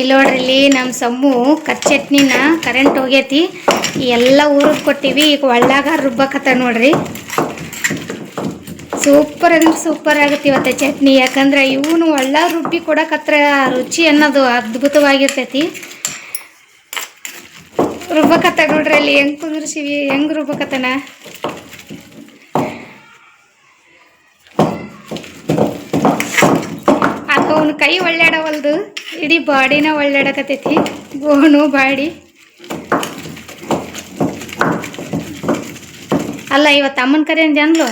ಇಲ್ಲಿ ನೋಡ್ರಿ ಇಲ್ಲಿ ನಮ್ಮ ಸಮ್ಮು ಚಟ್ನಿನ ಕರೆಂಟ್ ಹೋಗೈತಿ. ಎಲ್ಲ ಊರಿಗೆ ಕೊಟ್ಟಿವಿ, ಈಗ ಒಳ್ಳಾಗ ರುಬ್ಬಕತ್ತ ನೋಡ್ರಿ. ಸೂಪರ್ ಅಂದ್ರೆ ಸೂಪರ್ ಆಗುತ್ತೆ ಇವತ್ತು ಚಟ್ನಿ. ಯಾಕಂದ್ರೆ ಇವನು ಒಳ್ಳ ರುಬ್ಬಿ ಕೊಡಕತ್ರ ರುಚಿ ಅನ್ನೋದು ಅದ್ಭುತವಾಗಿರ್ತೈತಿ. ರುಬ್ಬಕತ್ತ ನೋಡ್ರಿ ಅಲ್ಲಿ, ಹೆಂಗ್ ಕುಂದ್ರಿಸಿವಿ, ಹೆಂಗ್ ರುಬ್ಬಕತ್ತನ ಅದು ಅವನ ಕೈ ಒಳ್ಳಾಡವಲ್ದು? ಇಡೀ ಬಾಡಿನ ಒಳ್ಳಾಡಕತ್ತೈತಿ ಗೋನು ಬಾಡಿ. ಅಲ್ಲ, ಇವತ್ತು ಅಮ್ಮನ ಕರೆ ಅಂದ್ಲು?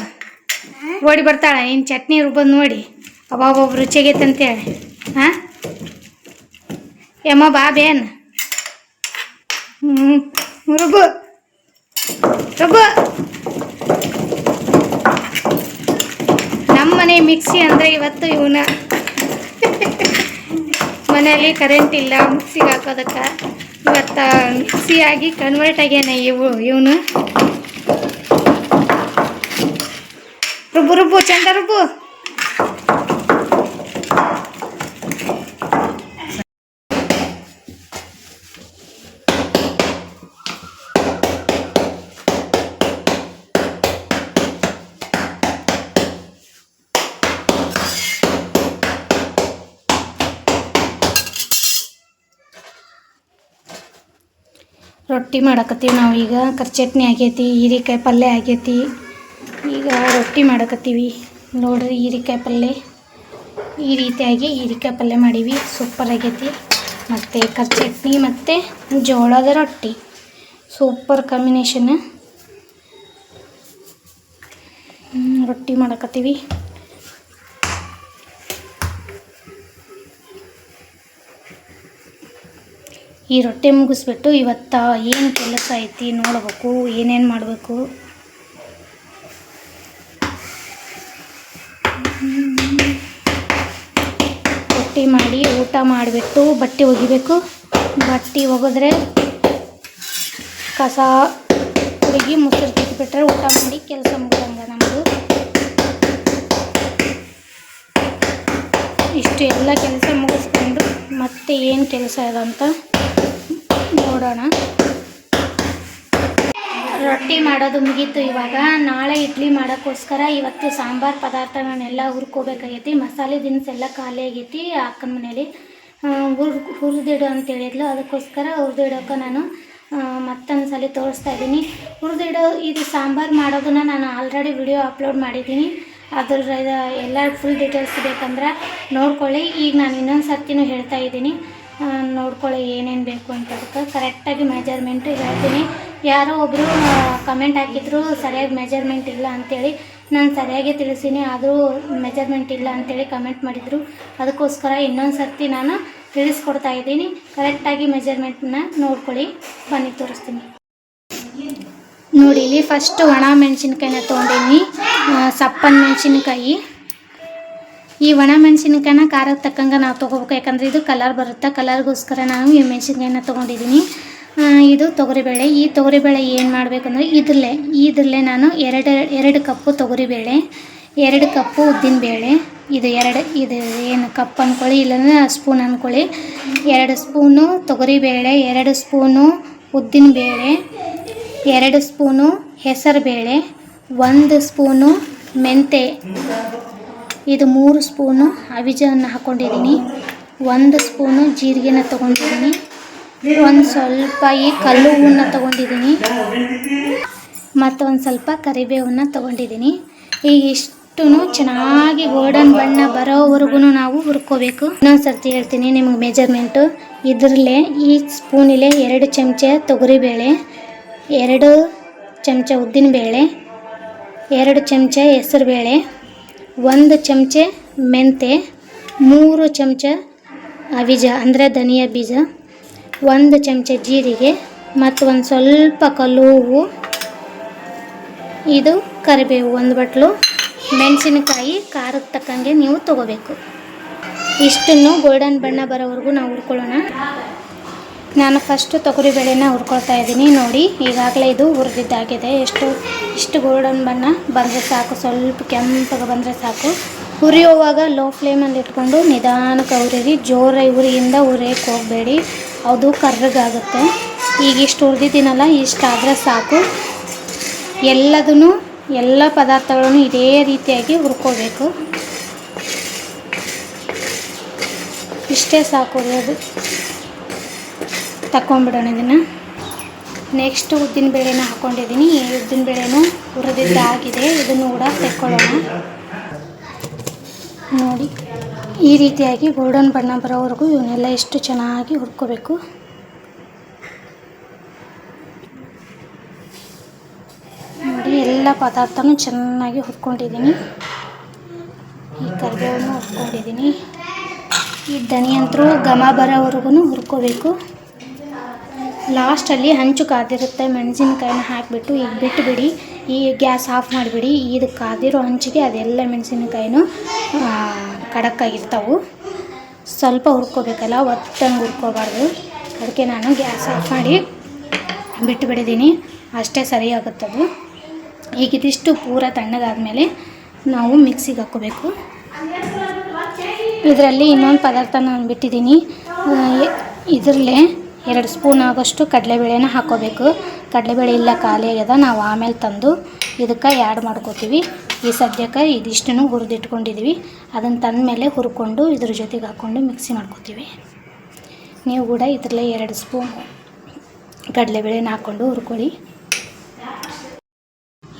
ಓಡಿ ಬರ್ತಾಳೆ ಇನ್ನು ಚಟ್ನಿ ರುಬ್ಬೋದು ನೋಡಿ. ಅಬ್ಬಾಬೊಬ್ಬ ರುಚಿಗೈತಂತೇಳಿ ಹಾಂ ಯಮ್ಮ, ಬಾ, ಬೇನ್. ಹ್ಞೂ ರುಬ್ಬು ರುಬ್ಬು ನಮ್ಮ ಮನೆ ಮಿಕ್ಸಿ ಅಂದರೆ ಇವತ್ತು ಇವನ ಮನೆಯಲ್ಲಿ ಕರೆಂಟ್ ಇಲ್ಲ, ಮಿಕ್ಸಿಗೆ ಹಾಕೋದಕ್ಕೆ. ಇವತ್ತು ಮಿಕ್ಸಿಯಾಗಿ ಕನ್ವರ್ಟ್ ಆಗ್ಯಾನ ಇವು, ಇವನು. ರುಬ್ಬು ರುಬ್ಬು, ಚಂದ ರುಬ್ಬು. ರೊಟ್ಟಿ ಮಾಡಕತ್ತೀವಿ ನಾವು ಈಗ. ಚಟ್ನಿ ಆಗೈತಿ, ಹೀರಿಕಾಯಿ ಪಲ್ಯ ಆಗೈತಿ. ಈಗ ರೊಟ್ಟಿ ಮಾಡಕತ್ತೀವಿ. ನೋಡ್ರಿ ಹೀರಿಕಾಯಿ ಪಲ್ಯ. ಈ ರೀತಿಯಾಗಿ ಹೀರಿಕಾಯಿ ಪಲ್ಯ ಮಾಡೀವಿ. ಸೂಪರ್ ಆಗೈತಿ. ಮತ್ತು ಚಟ್ನಿ ಮತ್ತು ಜೋಳದ ರೊಟ್ಟಿ. Super combination. ರೊಟ್ಟಿ ಮಾಡಕತ್ತೀವಿ. ಈ ರೊಟ್ಟೆ ಮುಗಿಸ್ಬಿಟ್ಟು ಇವತ್ತು ಏನು ಕೆಲಸ ಐತಿ ನೋಡಬೇಕು, ಏನೇನು ಮಾಡಬೇಕು? ರೊಟ್ಟಿ ಮಾಡಿ ಊಟ ಮಾಡಿಬಿಟ್ಟು ಬಟ್ಟೆ ಒಗಿಬೇಕು. ಬಟ್ಟೆ ಒಗೆದ್ರೆ ಕಸ ಹುಡುಗಿ ಮುಸುರು ತಿಕ್ಕಿಬಿಟ್ರೆ ಊಟ ಮಾಡಿ ಕೆಲಸ ಮುಗಿದಂಗೆ ನಮ್ಮದು ಇಷ್ಟು ಎಲ್ಲ ಕೆಲಸ ಮುಗಿಸ್ಕೊಂಡು ಮತ್ತೆ ಏನು ಕೆಲಸ ಇದೆ ಅಂತ ನೋಡೋಣ. ರೊಟ್ಟಿ ಮಾಡೋದು ಮುಗೀತು ಇವಾಗ. ನಾಳೆ ಇಡ್ಲಿ ಮಾಡೋಕ್ಕೋಸ್ಕರ ಇವತ್ತು ಸಾಂಬಾರು ಪದಾರ್ಥಗಳನ್ನೆಲ್ಲ ಹುರ್ಕೋಬೇಕಾಗೈತಿ. ಮಸಾಲೆ ದಿನಸೆಲ್ಲ ಖಾಲಿ ಆಗೈತಿ ಅಕ್ಕನ ಮನೇಲಿ. ಹುರ್ ಹುರಿದಿಡು ಅಂತ ಹೇಳಿದ್ಲು. ಅದಕ್ಕೋಸ್ಕರ ಹುರಿದಿಡೋಕೆ ನಾನು ಮತ್ತೊಂದು ಸಲ ತೋರಿಸ್ತಾ ಇದ್ದೀನಿ. ಹುರಿದಿಡೋ, ಇದು ಸಾಂಬಾರು ಮಾಡೋದನ್ನು ನಾನು ಆಲ್ರೆಡಿ ವಿಡಿಯೋ ಅಪ್ಲೋಡ್ ಮಾಡಿದ್ದೀನಿ. ಅದ್ರ ಎಲ್ಲ ಫುಲ್ ಡೀಟೇಲ್ಸ್ ಬೇಕಂದ್ರೆ ನೋಡ್ಕೊಳ್ಳಿ. ಈಗ ನಾನು ಇನ್ನೊಂದು ಸರ್ತಿನೂ ಹೇಳ್ತಾ ಇದ್ದೀನಿ. ನೋಡ್ಕೊಳ್ಳಿ ಏನೇನು ಬೇಕು ಅಂತ ಅದಕ್ಕೆ ಕರೆಕ್ಟಾಗಿ ಮೆಜರ್ಮೆಂಟು ಹೇಳ್ತೀನಿ. ಯಾರೋ ಒಬ್ಬರು ಕಮೆಂಟ್ ಹಾಕಿದ್ರು ಸರಿಯಾಗಿ ಮೆಜರ್ಮೆಂಟ್ ಇಲ್ಲ ಅಂಥೇಳಿ ನಾನು ಸರಿಯಾಗಿ ತಿಳಿಸೀನಿ, ಆದರೂ ಮೆಜರ್ಮೆಂಟ್ ಇಲ್ಲ ಅಂಥೇಳಿ ಕಮೆಂಟ್ ಮಾಡಿದರು. ಅದಕ್ಕೋಸ್ಕರ ಇನ್ನೊಂದು ಸರ್ತಿ ನಾನು ತಿಳಿಸ್ಕೊಡ್ತಾ ಇದ್ದೀನಿ. ಕರೆಕ್ಟಾಗಿ ಮೆಜರ್ಮೆಂಟನ್ನ ನೋಡ್ಕೊಳ್ಳಿ. ಬನ್ನಿ, ತೋರಿಸ್ತೀನಿ. ನೋಡಿ, ಇಲ್ಲಿ ಫಸ್ಟ್ ಒಣ ಮೆಣಸಿನ್ಕಾಯಿನ ತೊಗೊಂಡಿನಿ. ಸಪ್ಪನ ಮೆಣಸಿನ್ಕಾಯಿ. ಈ ಒಣ ಮೆಣಸಿನ್ಕಾಯಿನ ಖಾರಕ್ಕೆ ತಕ್ಕಂಗೆ ನಾವು ತೊಗೋಬೇಕು. ಯಾಕಂದರೆ ಇದು ಕಲರ್ ಬರುತ್ತೆ. ಕಲರ್ಗೋಸ್ಕರ ನಾನು ಈ ಮೆಣಸಿನ್ಕಾಯಿನ ತೊಗೊಂಡಿದ್ದೀನಿ ಇದು ತೊಗರಿಬೇಳೆ. ಈ ತೊಗರಿಬೇಳೆ ಏನು ಮಾಡಬೇಕಂದ್ರೆ ಇದರಲ್ಲೇ ಇದರಲ್ಲೇ ನಾನು ಎರಡು ಎರಡು ಕಪ್ಪು ತೊಗರಿಬೇಳೆ, ಎರಡು ಕಪ್ಪು ಉದ್ದಿನಬೇಳೆ, ಇದು ಎರಡು, ಇದು ಏನು ಕಪ್ ಅಂದ್ಕೊಳ್ಳಿ ಇಲ್ಲಾಂದ್ರೆ ಸ್ಪೂನ್ ಅಂದ್ಕೊಳ್ಳಿ ಎರಡು ಸ್ಪೂನು ತೊಗರಿಬೇಳೆ, ಎರಡು ಸ್ಪೂನು ಉದ್ದಿನಬೇಳೆ, ಎರಡು ಸ್ಪೂನು ಹೆಸರುಬೇಳೆ, ಒಂದು ಸ್ಪೂನು ಮೆಂತೆ ಇದು ಮೂರು ಸ್ಪೂನು ಅವಿಜನ್ನು ಹಾಕ್ಕೊಂಡಿದ್ದೀನಿ ಒಂದು ಸ್ಪೂನು ಜೀರಿಗೆನ ತೊಗೊಂಡಿದ್ದೀನಿ. ಒಂದು ಸ್ವಲ್ಪ ಈ ಕಲ್ಲು ಹೂವನ್ನ ತೊಗೊಂಡಿದ್ದೀನಿ. ಮತ್ತೊಂದು ಸ್ವಲ್ಪ ಕರಿಬೇವನ್ನ ತೊಗೊಂಡಿದ್ದೀನಿ. ಈಗ ಇಷ್ಟು ಚೆನ್ನಾಗಿ ಗೋಲ್ಡನ್ ಬಣ್ಣ ಬರೋವರೆಗೂ ನಾವು ಹುರ್ಕೋಬೇಕು. ಇನ್ನೊಂದು ಸರ್ತಿ ಹೇಳ್ತೀನಿ ನಿಮಗೆ ಮೆಜರ್ಮೆಂಟು. ಇದರಲ್ಲೇ ಈ ಸ್ಪೂನಿಲೆ ಎರಡು ಚಮಚ ತೊಗರಿಬೇಳೆ, ಎರಡು ಚಮಚ ಉದ್ದಿನಬೇಳೆ, ಎರಡು ಚಮಚ ಹೆಸರುಬೇಳೆ ಒಂದು ಚಮಚ ಮೆಂತೆ, ಮೂರು ಚಮಚ ಅವಿಜ, ಅಂದರೆ ಧನಿಯ ಬೀಜ, ಒಂದು ಚಮಚ ಜೀರಿಗೆ, ಮತ್ತು ಒಂದು ಸ್ವಲ್ಪ ಕಲ್ಲು ಹೂವು. ಇದು ಕರಿಬೇವು ಒಂದು ಬಟ್ಲು. ಮೆಣಸಿನಕಾಯಿ ಖಾರಕ್ಕೆ ತಕ್ಕಂಗೆ ನೀವು ತಗೋಬೇಕು. ಇಷ್ಟನ್ನು ಗೋಲ್ಡನ್ ಬಣ್ಣ ಬರೋವರೆಗೂ ನಾವು ಹುರ್ಕೊಳ್ಳೋಣ. ನಾನು ಫಸ್ಟು ತೊಗರಿಬೇಳೆನ ಹುರ್ಕೊಳ್ತಾ ಇದ್ದೀನಿ. ನೋಡಿ, ಈಗಾಗಲೇ ಇದು ಹುರಿದಿದ್ದಾಗಿದೆ. ಎಷ್ಟು, ಇಷ್ಟು ಗೋಲ್ಡನ್ ಬಣ್ಣ ಬಂದರೆ ಸಾಕು. ಸ್ವಲ್ಪ ಕೆಂಪಗೆ ಬಂದರೆ ಸಾಕು. ಹುರಿಯುವಾಗ ಲೋ ಫ್ಲೇಮಲ್ಲಿ ಇಟ್ಕೊಂಡು ನಿಧಾನಕ್ಕೆ ಹುರಿರಿ. ಜೋರ ಉರಿಯಿಂದ ಉರಿಯಕ್ಕೆ ಹೋಗಬೇಡಿ. ಅದು ಕರ್ರಗಾಗುತ್ತೆ ಈಗ ಇಷ್ಟು ಹುರಿದಿದ್ದೀನಲ್ಲ ಇಷ್ಟಾದರೆ ಸಾಕು. ಎಲ್ಲದೂ ಎಲ್ಲ ಪದಾರ್ಥಗಳನ್ನು ಇದೇ ರೀತಿಯಾಗಿ ಹುರ್ಕೋಬೇಕು. ಇಷ್ಟೇ ಸಾಕು ಹುರಿಯೋದು. ತಗೊಂಬಿಡೋಣ ಇದನ್ನು. ನೆಕ್ಸ್ಟ್ ಉದ್ದಿನ ಬೇಳೆನ ಹಾಕ್ಕೊಂಡಿದ್ದೀನಿ ಈ ಉದ್ದಿನ ಬೇಳೆನೂ ಹುರಿದಿದ್ದಾಗಿದೆ ಇದನ್ನು ಕೂಡ ತೆಕ್ಕೊಳ್ಳೋಣ. ನೋಡಿ, ಈ ರೀತಿಯಾಗಿ ಗೋಲ್ಡನ್ ಬಣ್ಣ ಬರೋವರೆಗೂ ಇವನ್ನೆಲ್ಲ ಎಷ್ಟು ಚೆನ್ನಾಗಿ ಹುರ್ಕೋಬೇಕು. ನೋಡಿ, ಎಲ್ಲ ಪದಾರ್ಥನೂ ಚೆನ್ನಾಗಿ ಹುರ್ಕೊಂಡಿದ್ದೀನಿ. ಈ ಕರಿಬೇವನ್ನು ಹುರ್ಕೊಂಡಿದ್ದೀನಿ. ಈ ಧನಿಯಂತರೂ ಘಮ ಬರೋವರೆಗೂ ಹುರ್ಕೋಬೇಕು. ಲಾಸ್ಟಲ್ಲಿ ಹಂಚು ಕಾದಿರುತ್ತೆ, ಮೆಣಸಿನ್ಕಾಯಿನ ಹಾಕಿಬಿಟ್ಟು ಈಗ ಬಿಟ್ಟುಬಿಡಿ ಈ ಗ್ಯಾಸ್ ಆಫ್ ಮಾಡಿಬಿಡಿ, ಇದು ಕಾದಿರೋ ಹಂಚಿಗೆ ಅದೆಲ್ಲ ಮೆಣಸಿನ್ಕಾಯಿನೂ ಕಡಕ್ಕಾಗಿರ್ತಾವೆ. ಸ್ವಲ್ಪ ಹುರ್ಕೋಬೇಕಲ್ಲ, ಒತ್ತಂಗೆ ಹುರ್ಕೋಬಾರ್ದು. ಅದಕ್ಕೆ ನಾನು ಗ್ಯಾಸ್ ಆಫ್ ಮಾಡಿ ಬಿಟ್ಟುಬಿಡಿದ್ದೀನಿ ಅಷ್ಟೇ ಸರಿಯಾಗುತ್ತದು. ಈಗ ಇದಿಷ್ಟು ಪೂರ ತಣ್ಣಗಾದ್ಮೇಲೆ ನಾವು ಮಿಕ್ಸಿಗೆ ಹಾಕೋಬೇಕು ಇದರಲ್ಲಿ ಇನ್ನೊಂದು ಪದಾರ್ಥ ನಾನು ಬಿಟ್ಟಿದ್ದೀನಿ. ಇದರಲ್ಲೇ ಎರಡು ಸ್ಪೂನ್ ಆಗೋಷ್ಟು ಕಡಲೆಬೇಳೆನ ಹಾಕೋಬೇಕು. ಕಡಲೆಬೇಳೆ ಇಲ್ಲ ಖಾಲಿ ಆಗ್ಯದ, ನಾವು ಆಮೇಲೆ ತಂದು ಇದಕ್ಕೆ ಆ್ಯಡ್ ಮಾಡ್ಕೋತೀವಿ. ಈ ಸದ್ಯಕ್ಕೆ ಇದಿಷ್ಟನ್ನು ಹುರಿದಿಟ್ಕೊಂಡಿದ್ದೀವಿ ಅದನ್ನು ತಂದ ಮೇಲೆ ಹುರ್ಕೊಂಡು ಇದ್ರ ಜೊತೆಗೆ ಹಾಕ್ಕೊಂಡು ಮಿಕ್ಸಿ ಮಾಡ್ಕೋತೀವಿ. ನೀವು ಕೂಡ ಇದರಲ್ಲೇ ಎರಡು ಸ್ಪೂನ್ ಕಡಲೆಬೇಳೆನ ಹಾಕ್ಕೊಂಡು ಹುರ್ಕೊಳ್ಳಿ.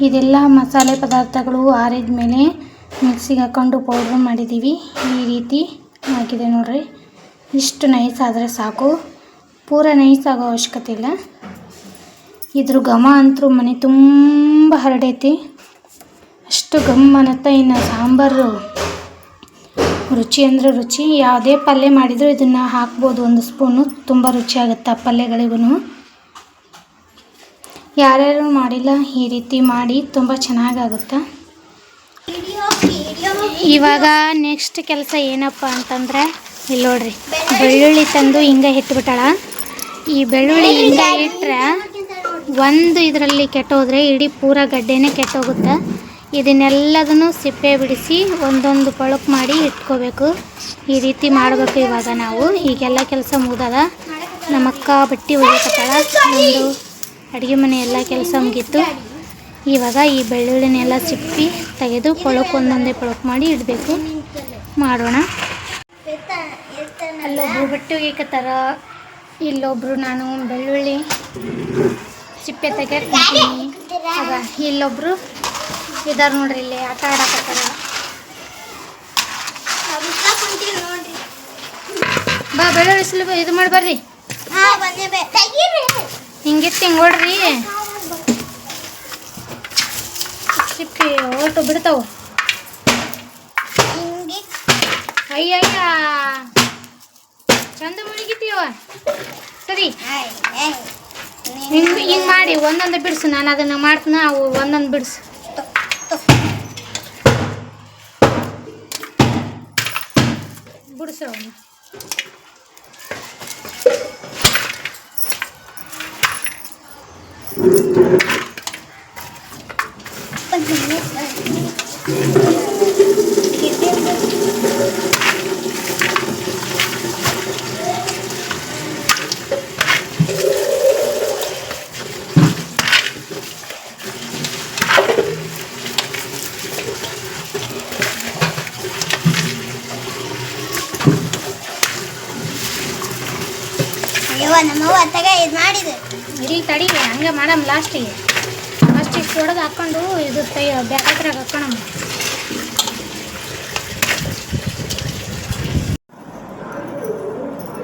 ಇದೆಲ್ಲ ಮಸಾಲೆ ಪದಾರ್ಥಗಳು ಆರಿದ ಮೇಲೆ ಮಿಕ್ಸಿಗೆ ಹಾಕ್ಕೊಂಡು ಪೌಡ್ರ್ ಮಾಡಿದ್ದೀವಿ ಈ ರೀತಿ ಹಾಕಿದೆ ನೋಡ್ರಿ. ಇಷ್ಟು ನೈಸ್ ಆದರೆ ಸಾಕು. ಪೂರ ನೈಸ್ ಆಗೋ ಅವಶ್ಯಕತೆ ಇಲ್ಲ. ಇದ್ರ ಘಮ ಅಂತೂ ಮನೆ ತುಂಬ ಹರಡೈತಿ. ಅಷ್ಟು ಘಮ್ ಅನ್ನತ್ತ ಇನ್ನು ಸಾಂಬಾರು ರುಚಿ ಅಂದರೆ ರುಚಿ. ಯಾವುದೇ ಪಲ್ಯ ಮಾಡಿದರೂ ಇದನ್ನು ಹಾಕ್ಬೋದು. ಒಂದು ಸ್ಪೂನು ತುಂಬ ರುಚಿಯಾಗುತ್ತೆ ಆ ಪಲ್ಯಗಳಿಗೂ ಯಾರ್ಯಾರು ಮಾಡಿಲ್ಲ, ಈ ರೀತಿ ಮಾಡಿ ತುಂಬ ಚೆನ್ನಾಗಾಗುತ್ತೆ. ಇವಾಗ ನೆಕ್ಸ್ಟ್ ಕೆಲಸ ಏನಪ್ಪ ಅಂತಂದರೆ, ಇಲ್ಲಿ ನೋಡ್ರಿ, ಬೆಳ್ಳುಳ್ಳಿ ತಂದು ಹಿಂಗೆ ಇಟ್ಬಿಟ್ಟಾಳ. ಈ ಬೆಳ್ಳುಳ್ಳಿ ಹಿಂಗೆ ಇಟ್ಟರೆ ಒಂದು ಇದರಲ್ಲಿ ಕೆಟ್ಟೋದ್ರೆ ಇಡೀ ಪೂರ ಗಡ್ಡೆನೇ ಕೆಟ್ಟೋಗುತ್ತೆ. ಇದನ್ನೆಲ್ಲದನ್ನು ಸಿಪ್ಪೆ ಬಿಡಿಸಿ ಒಂದೊಂದು ಪಳಕ್ ಮಾಡಿ ಇಟ್ಕೋಬೇಕು. ಈ ರೀತಿ ಮಾಡಬೇಕು ಇವಾಗ ನಾವು. ಈಗೆಲ್ಲ ಕೆಲಸ ಮುಗ್ದದ. ನಮ್ಮಕ್ಕ ಬಟ್ಟೆ ಒಗಿಕತ್ತಾಳ ಒಂದು ಅಡುಗೆ ಮನೆ ಎಲ್ಲ ಕೆಲಸ ಮುಗೀತು. ಇವಾಗ ಈ ಬೆಳ್ಳುಳ್ಳಿನೆಲ್ಲ ಸಿಪ್ಪಿ ತೆಗೆದು ಪಳಕ್ ಒಂದೊಂದೇ ಪಳಕ್ ಮಾಡಿ ಇಡಬೇಕು. ಮಾಡೋಣ. ಅಲ್ಲೊಬ್ಬರು ಬಟ್ಟೆ ಒಗಿಕತ್ತಾರ ಇಲ್ಲೊಬ್ರು ನಾನು ಬೆಳ್ಳುಳ್ಳಿ ಸಿಪ್ಪೆ ತೆಗಿತೀನಿ ಅದ ಇಲ್ಲೊಬ್ರು ಇದಾರ ನೋಡ್ರಿ ಇಲ್ಲಿ ಆಟ ಆಡಕತ್ತಾರ ಬಾ ಬೆಳ್ಳುಳ್ಳಿ ಸ್ವಲ್ಪ ಇದು ಮಾಡಿ ಬರ್ರಿ. ಹಿಂಗಿತ್ತು ಹಿಂಗೆ ನೋಡ್ರಿ ಸಿಪ್ಪಿ ಒಟ್ಟು ಬಿಡ್ತಾವ. ಅಯ್ಯಯ್ಯ. ಚಂದ ಮುಳುಗಿತೀವ ಸರಿ ಹಿಂಗ್ ಹಿಂಗ್ ಮಾಡಿ ಒಂದೊಂದು ಬಿಡಿಸು ನಾನು ಅದನ್ನ ಮಾಡ್ತೀನಿ ಅವು ಒಂದೊಂದು ಬಿಡಿಸು. ಬಿಡಿಸು ಅವನು ಅಯ್ಯವ್ವ ನಮ್ಮವ್ವ ಅತ್ತಗ ಇದು ಮಾಡಿದೆ. ಇಡೀ ತಡಿ ಹಂಗೆ ಮಾಡಮ್ ಲಾಸ್ಟಿಗೆ. ಫಸ್ಟ್ ಇಷ್ಟು ಹೊಡೆದು ಹಾಕ್ಕೊಂಡು ಇದು ತೈ ಬ್ಯಾಗ್ ಹತ್ರ ಹಾಕೋಣಮ್ಮ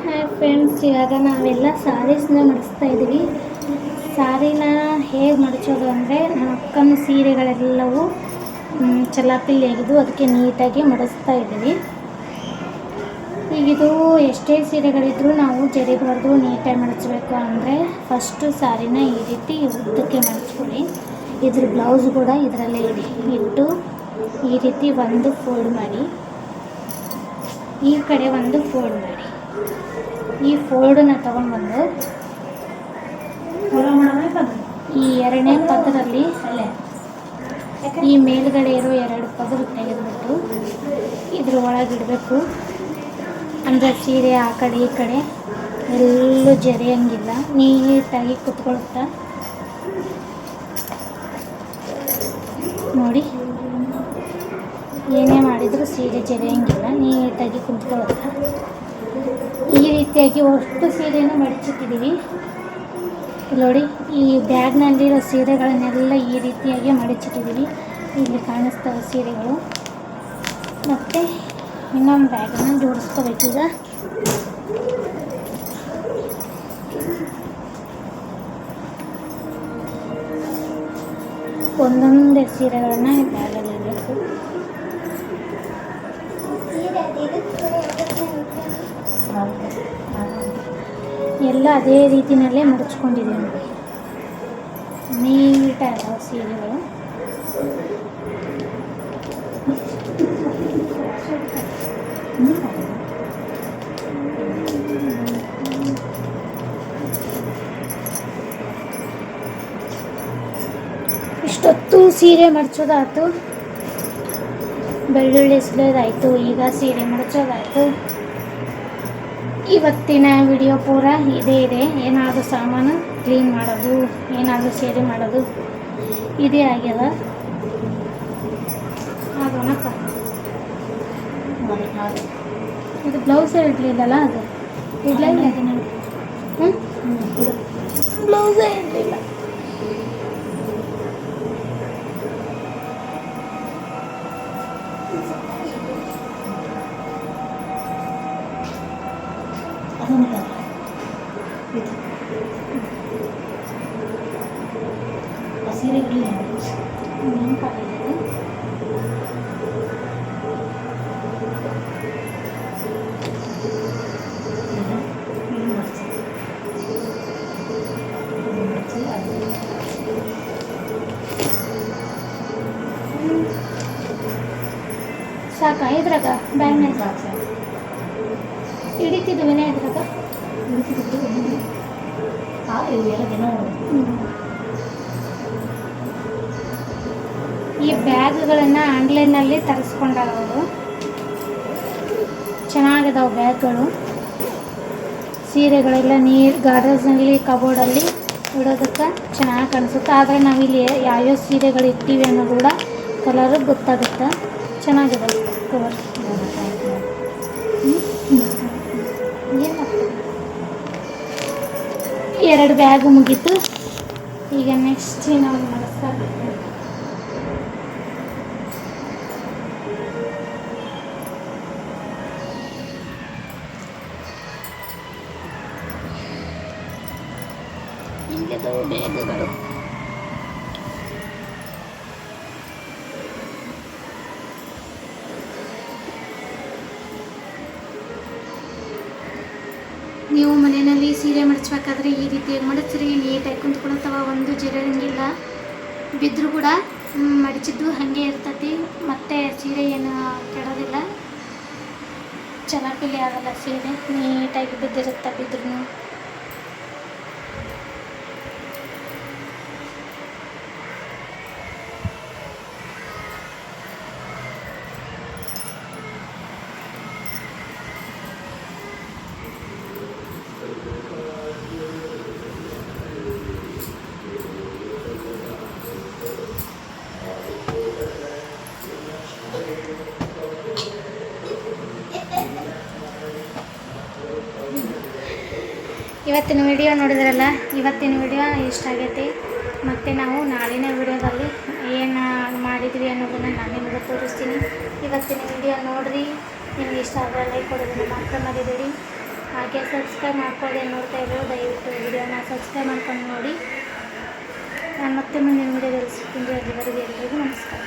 ಹಾಯ್ ಫ್ರೆಂಡ್ಸ್ ಇವಾಗ ನಾವೆಲ್ಲ ಸಾರೀಸ್ನ ಮಡಿಸ್ತಾ ಇದ್ದೀವಿ. ಸಾರಿನ ಹೇಗೆ ಮಡಚೋದು ಅಂದರೆ ನಮ್ಮ ಅಕ್ಕನ ಸೀರೆಗಳೆಲ್ಲವೂ ಚಲಾಪಿಲಿ ಚಲಾಪಿಲ್ಲಿ ಆಗಿದ್ದು ಅದಕ್ಕೆ ನೀಟಾಗಿ ಮಡಿಸ್ತಾ ಇದ್ದೀವಿ. ಈಗಿದು ಎಷ್ಟೇ ಸೀರೆಗಳಿದ್ರೂ ನಾವು ಜರಿಬಾರ್ದು ನೀಟಾಗಿ ಮಡಚಬೇಕು ಅಂದರೆ ಫಸ್ಟು ಸಾರಿನ ಈ ರೀತಿ ಉದ್ದಕ್ಕೆ ಮಡಚ್ಕೊಳ್ಳಿ ಇದ್ರ ಬ್ಲೌಸ್ ಕೂಡ ಇದರಲ್ಲೇ ಇಡಿ ಇಟ್ಟು ಈ ರೀತಿ ಒಂದು ಫೋಲ್ಡ್ ಮಾಡಿ. ಈ ಕಡೆ ಒಂದು ಫೋಲ್ಡ್ ಮಾಡಿ. ಈ ಫೋಲ್ಡನ್ನ ತಗೊಂಡ್ಬಂದು ಈ ಎರಡನೇ ಪದರಲ್ಲಿ ಅಲ್ಲೇ. ಈ ಮೇಲ್ಗಡೆ ಇರೋ ಎರಡು ಪದರು ತೆಗೆದುಬಿಟ್ಟು ಇದ್ರ ಒಳಗೆ ಇಡಬೇಕು. ಅಂದರೆ ಸೀರೆ ಆ ಕಡೆ ಈ ಕಡೆ ಎಲ್ಲೂ ಜರಿಯಂಗಿಲ್ಲ, ನೀಟಾಗಿ ಕುತ್ಕೊಳುತ್ತಾ. ನೋಡಿ, ಏನೇ ಮಾಡಿದರೂ ಸೀರೆ ಜರಿಯಂಗಿಲ್ಲ, ನೀಟಾಗಿ ಕುಂತ್ಕೊಳ್ಳುತ್ತಾ ಈ ರೀತಿಯಾಗಿ ಒಟ್ಟು ಸೀರೆಯನ್ನು ಮಡಚಿಟ್ಟಿದ್ದೀವಿ ನೋಡಿ, ಈ ಬ್ಯಾಗ್ನಲ್ಲಿರೋ ಸೀರೆಗಳನ್ನೆಲ್ಲ ಈ ರೀತಿಯಾಗಿ ಮಡಚಿಟ್ಟಿದ್ದೀವಿ ಇಲ್ಲಿ ಕಾಣಿಸ್ತವೆ ಸೀರೆಗಳು. ಮತ್ತು ಇನ್ನೊಂದು ಬ್ಯಾಗನ್ನು ಜೋಡಿಸ್ಕೋಬೇಕೀಗ ಒಂದೊಂದೇ ಸೀರೆಗಳನ್ನ ಬ್ಯಾಗಲ್ಲಿ ಎಲ್ಲ ಅದೇ ರೀತಿಯಲ್ಲೇ ಮಡಚ್ಕೊಂಡಿದ್ದೀವಿ ನೋಡಿ ಸೀರೆಗಳು. ಇಷ್ಟೊತ್ತು ಸೀರೆ ಮಡ್ಚೋದಾಯ್ತು. ಬೆಳ್ಳುಳ್ಳಿ ಸುಲಿಯೋದಾಯ್ತು, ಈಗ ಸೀರೆ ಮಡಚೋದಾಯ್ತು. ಇವತ್ತಿನ ವಿಡಿಯೋ ಪೂರ ಇದೇ ಇದೆ. ಏನಾದರೂ ಸಾಮಾನು ಕ್ಲೀನ್ ಮಾಡೋದು, ಏನಾದರೂ ಸೀರೆ ಮಾಡೋದು, ಇದೇ ಆಗ್ಯದ. ಆಗೋಣಕ್ಕ ಇದು ಬ್ಲೌಸ್ ಇರಲಿಲ್ಲಲ್ಲ ಅದು? ಇಡ್ಲ ಇಲ್ಲ ಹ್ಞೂ ಬ್ಲೌಸೇ ಇರಲಿಲ್ಲ. ನೆನಪಾಗಿದೆ ಸಾಕಾ ಇದ್ರಾಗ ಬ್ಯಾಗ್ನಾಗ ವಿನಯ ಇದ್ರಾಗ. ಈ ಬ್ಯಾಗ್ಗಳನ್ನು ಆನ್ಲೈನಲ್ಲಿ ತರಿಸ್ಕೊಂಡವರು ಚೆನ್ನಾಗಿದಾವೆ ಬ್ಯಾಗ್ಗಳು ಸೀರೆಗಳೆಲ್ಲ ನೀರು ಗಾರ್ಡನ್ಸ್ನಲ್ಲಿ ಕಬೋರ್ಡಲ್ಲಿ ಇಡೋದಕ್ಕೆ ಚೆನ್ನಾಗಿ ಕಾಣಿಸುತ್ತೆ. ಆದರೆ ನಾವಿಲ್ಲಿ ಯಾವ್ಯಾವ ಸೀರೆಗಳು ಇಟ್ಟಿವಿ ಅನ್ನೋ ಕೂಡ ಕಲರು ಗೊತ್ತಾಗುತ್ತೆ. ಚೆನ್ನಾಗಿದೆ. ಎರಡು ಬ್ಯಾಗು ಮುಗೀತು. ಈಗ ನೆಕ್ಸ್ಟ್ ನಾವು ಮಾಡಿಸ್ತಾ ಹಿಂಗೆದವು ಬ್ಯಾಗ್ಗಳು ಸೀರೆ ಮಡಿಸ್ಬೇಕಾದ್ರೆ ಈ ರೀತಿಯಾಗಿ ಮಡಚ್ರಿ ನೀಟಾಗಿ ಕುಂತ್ಕೊಳತ್ತವ ಒಂದು ಜಿರಂಗಿಲ್ಲ ಬಿದ್ದರೂ ಕೂಡ ಮಡಚಿದ್ದು ಹಾಗೆ ಇರ್ತತಿ. ಮತ್ತು ಸೀರೆ ಏನು ಕೆಡೋದಿಲ್ಲ. ಚಲಾಪಿಲಿ ಆಗಲ್ಲ ಸೀರೆ. ನೀಟಾಗಿ ಬಿದ್ದಿರುತ್ತೆ ಬಿದ್ರೂ ಇವತ್ತಿನ ವಿಡಿಯೋ ನೋಡಿದ್ರಲ್ಲ, ಇವತ್ತಿನ ವಿಡಿಯೋ ಇಷ್ಟ ಆಗೈತಿ. ಮತ್ತು ನಾವು ನಾಳಿನ ವಿಡಿಯೋದಲ್ಲಿ ಏನು ಮಾಡಿದ್ವಿ ಅನ್ನೋದನ್ನು ನಾನು ನಿಮಗೆ ತೋರಿಸ್ತೀನಿ. ಇವತ್ತಿನ ವಿಡಿಯೋ ನೋಡಿರಿ. ನಿಮ್ಗೆ ಇಷ್ಟ ಆದರೆ ಲೈಕ್ ಕೊಡೋದನ್ನು ಮಾತ್ರ ಮರಿಬೇಡಿ. ಹಾಗೆ ಸಬ್ಸ್ಕ್ರೈಬ್ ಮಾಡ್ಕೊಳ್ಳಿ ನೋಡ್ತಾ ಇರೋ ದಯವಿಟ್ಟು ವಿಡಿಯೋನ ಸಬ್ಸ್ಕ್ರೈಬ್ ಮಾಡ್ಕೊಂಡು ನೋಡಿ. ನಾನು ಮತ್ತೆ ಮುಂದಿನ ವಿಡಿಯೋದಲ್ಲಿ ಸಿಗ್ತೀನಿ. ಅಲ್ಲಿವರೆಗೆ ಎಲ್ಲರಿಗೂ ನಮಸ್ಕಾರ.